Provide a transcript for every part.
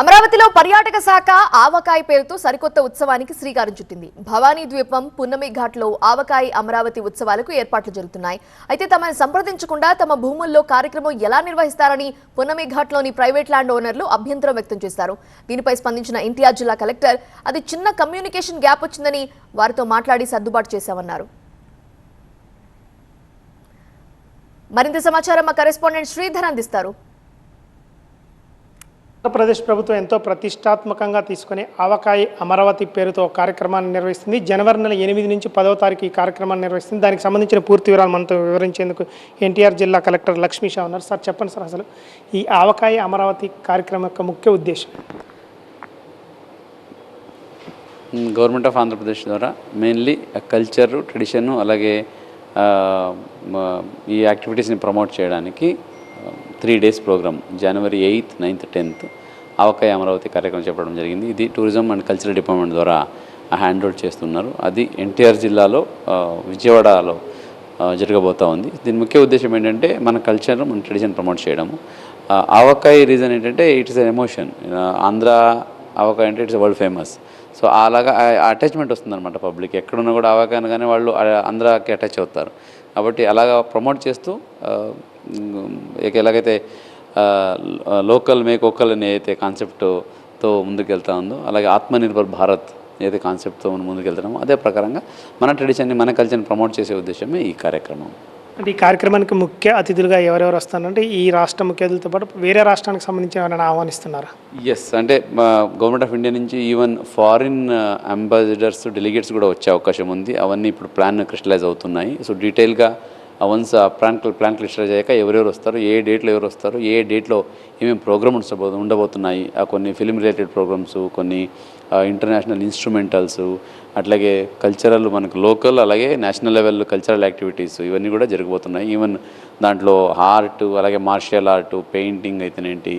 అమరావతిలో పర్యాటక శాఖ ఆవకాయ పేరుతో సరికొత్త ఉత్సవానికి శ్రీకారం చుట్టింది. భవానీ ద్వీపం పున్నమి ఘాట్లో ఆవకాయ అమరావతి ఉత్సవాలకు ఏర్పాట్లు జరుగుతున్నాయి. అయితే తమను సంప్రదించకుండా తమ భూముల్లో కార్యక్రమం ఎలా నిర్వహిస్తారని పున్నమి ఘాట్లోని ప్రైవేట్ ల్యాండ్ ఓనర్లు అభ్యంతరం వ్యక్తం చేశారు. దీనిపై స్పందించిన ఎన్టీఆర్ జిల్లా కలెక్టర్ అది చిన్న కమ్యూనికేషన్ గ్యాప్ వచ్చిందని వారితో మాట్లాడి సర్దుబాటు చేశామన్నారు. మరింత సమాచారం మా కరెస్పాండెంట్ శ్రీధర్ అందిస్తారు. ఆంధ్రప్రదేశ్ ప్రభుత్వం ఎంతో ప్రతిష్టాత్మకంగా తీసుకుని ఆవకాయ అమరావతి పేరుతో కార్యక్రమాన్ని నిర్వహిస్తుంది. జనవరి నెల ఎనిమిది నుంచి పదవ తారీఖు ఈ కార్యక్రమాన్ని నిర్వహిస్తుంది. దానికి సంబంధించిన పూర్తి వివరాలు మనతో వివరించేందుకు ఎన్టీఆర్ జిల్లా కలెక్టర్ లక్ష్మీ షా ఉన్నారు. సార్ చెప్పండి సార్ అసలు ఈ ఆవకాయ అమరావతి కార్యక్రమం యొక్క ముఖ్య ఉద్దేశం? గవర్నమెంట్ ఆఫ్ ఆంధ్రప్రదేశ్ ద్వారా మెయిన్లీ కల్చరు ట్రెడిషన్ అలాగే ఈ యాక్టివిటీస్ని ప్రమోట్ చేయడానికి three days programme January eighth ninth tenth Avakaya Amaravati కార్యక్రమం చెప్పడం జరిగింది. ఇది టూరిజం అండ్ కల్చరల్ డిపార్ట్మెంట్ ద్వారా హ్యాండ్ ఓవర్ చేస్తున్నారు. అది ఎన్టీఆర్ జిల్లాలో విజయవాడలో జరగబోతూ జరగబోతా ఉంది. దీని ముఖ్య ఉద్దేశం ఏంటంటే మన కల్చర్ మన ట్రెడిషన్ ప్రమోట్ చేయడము. ఆవకాయ రీజన్ ఏంటంటే it's an emotion. Andhra Avakaya అంటే ఇట్స్ వరల్డ్ ఫేమస్. సో అలాగా అటాచ్మెంట్ వస్తుందన్నమాట పబ్లిక్. ఎక్కడున్నా కూడా ఆవకాయ కానీ వాళ్ళు ఆంధ్రాకి అటాచ్ అవుతారు. కాబట్టి అలాగా ప్రమోట్ చేస్తూ ఎలాగైతే లోకల్ మేక్ ఓకల్ అనే అయితే కాన్సెప్ట్తో ముందుకెళ్తా ఉందో అలాగే ఆత్మనిర్భర్ భారత్ ఏదైతే కాన్సెప్ట్తో మనం ముందుకెళ్తున్నామో అదే ప్రకారంగా మన ట్రెడిషన్ని మన కల్చర్ని ప్రమోట్ చేసే ఉద్దేశమే ఈ కార్యక్రమం. అంటే ఈ కార్యక్రమానికి ముఖ్య అతిథులుగా ఎవరెవరు వస్తారంటే ఈ రాష్ట్ర ముఖ్య అతిథులతో పాటు వేరే రాష్ట్రానికి సంబంధించి ఎవరైనా ఆహ్వానిస్తున్నారా? ఎస్ అంటే గవర్నమెంట్ ఆఫ్ ఇండియా నుంచి ఈవెన్ ఫారిన్ అంబాసిడర్స్ డెలిగేట్స్ కూడా వచ్చే అవకాశం ఉంది. అవన్నీ ఇప్పుడు ప్లాన్ క్రిస్టలైజ్ అవుతున్నాయి. సో డీటెయిల్గా వన్స్ ఆ ప్లాన్ ప్లాన్ అయ్యాక ఎవరెవరు వస్తారు ఏ డేట్లో ఎవరు వస్తారు ఏ డేట్లో ఏమేమి ప్రోగ్రామ్ ఉండబో ఉండబోతున్నాయి ఆ కొన్ని ఫిల్మ్ రిలేటెడ్ ప్రోగ్రామ్స్ కొన్ని ఇంటర్నేషనల్ ఇన్స్ట్రుమెంటల్స్ అట్లాగే కల్చరల్ మనకు లోకల్ అలాగే నేషనల్ లెవెల్ కల్చరల్ యాక్టివిటీస్ ఇవన్నీ కూడా జరగబోతున్నాయి. ఈవెన్ దాంట్లో ఆర్ట్ అలాగే మార్షల్ ఆర్ట్ పెయింటింగ్ అయితేనేంటి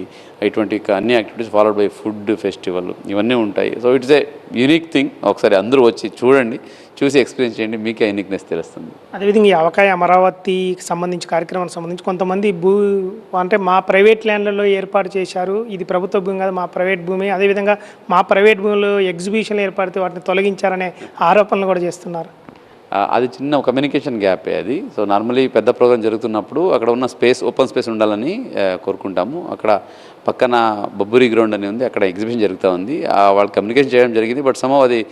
ఇటువంటి అన్ని activities followed by food festival ఇవన్నీ ఉంటాయి. So it's a unique thing. ఒకసారి అందరూ వచ్చి చూడండి చూసి ఎక్స్పీరియన్స్ చేయండి మీకే యూనిక్నెస్ తెలుస్తుంది. అదేవిధంగా ఈ అవకాయ అమరావతికి సంబంధించి కార్యక్రమానికి సంబంధించి కొంతమంది భూ అంటే మా ప్రైవేట్ ల్యాండ్లలో ఏర్పాటు చేశారు. ఇది ప్రభుత్వ భూమి కాదు మా ప్రైవేట్ భూమి. అదేవిధంగా మా ప్రైవేట్ భూమిలో ఎగ్జిబిషన్లు ఏర్పడితే వాటిని తొలగించారనే ఆరోపణలు కూడా చేస్తున్నారు. అది చిన్న కమ్యూనికేషన్ గ్యాపే అది. సో నార్మలీ పెద్ద ప్రోగ్రామ్ జరుగుతున్నప్పుడు అక్కడ ఉన్న స్పేస్ ఓపెన్ స్పేస్ ఉండాలని కోరుకుంటాము. అక్కడ పక్కన బొబ్బురి గ్రౌండ్ అని ఉంది. అక్కడ ఎగ్జిబిషన్ జరుగుతూ ఉంది. ఆ, వాళ్ళు కమ్యూనికేషన్ చేయడం జరిగింది బట్ సమ అది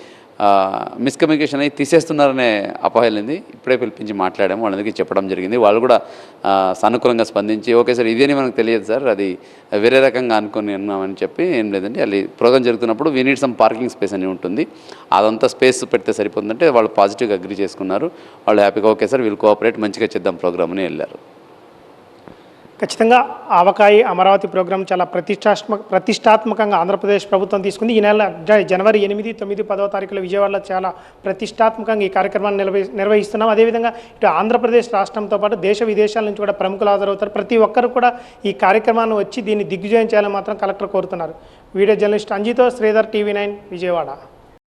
మిస్కమ్యూనికేషన్ అయి తీసేస్తున్నారనే అపహలింది ఇప్పుడే పిలిపించి మాట్లాడాము వాళ్ళందరికీ చెప్పడం జరిగింది. వాళ్ళు కూడా సానుకూలంగా స్పందించి ఓకే సార్ ఇదేని మనకు తెలియదు సార్ అది వేరే రకంగా అనుకుని ఉన్నామని చెప్పి ఏం లేదండి అది ప్రోగ్రామ్ జరుగుతున్నప్పుడు we need some parking space అని ఉంటుంది. అదంతా స్పేస్ పెడితే సరిపోతుందంటే వాళ్ళు పాజిటివ్గా అగ్రి చేసుకున్నారు. వాళ్ళు హ్యాపీగా ఓకే సార్ వీళ్ళు కోఆపరేట్ మంచిగా చేద్దాం ప్రోగ్రామ్ అని వెళ్ళారు. ఖచ్చితంగా ఆవకాయ అమరావతి ప్రోగ్రాం చాలా ప్రతిష్టాత్మక ప్రతిష్టాత్మకంగా ఆంధ్రప్రదేశ్ ప్రభుత్వం తీసుకుంది. ఈ నెల జనవరి ఎనిమిది తొమ్మిది పదవ తారీఖులో విజయవాడలో చాలా ప్రతిష్టాత్మకంగా ఈ కార్యక్రమాన్ని నిర్వహి నిర్వహిస్తున్నాం. అదేవిధంగా ఇటు ఆంధ్రప్రదేశ్ రాష్ట్రంతో పాటు దేశ విదేశాల నుంచి కూడా ప్రముఖులు హాజరవుతారు. ప్రతి ఒక్కరు కూడా ఈ కార్యక్రమాన్ని వచ్చి దీన్ని దిగ్విజయం చేయాలని మాత్రం కలెక్టర్ కోరుతున్నారు. వీడియో జర్నలిస్ట్ అంజితో శ్రీధర్ టీవీ నైన్ విజయవాడ.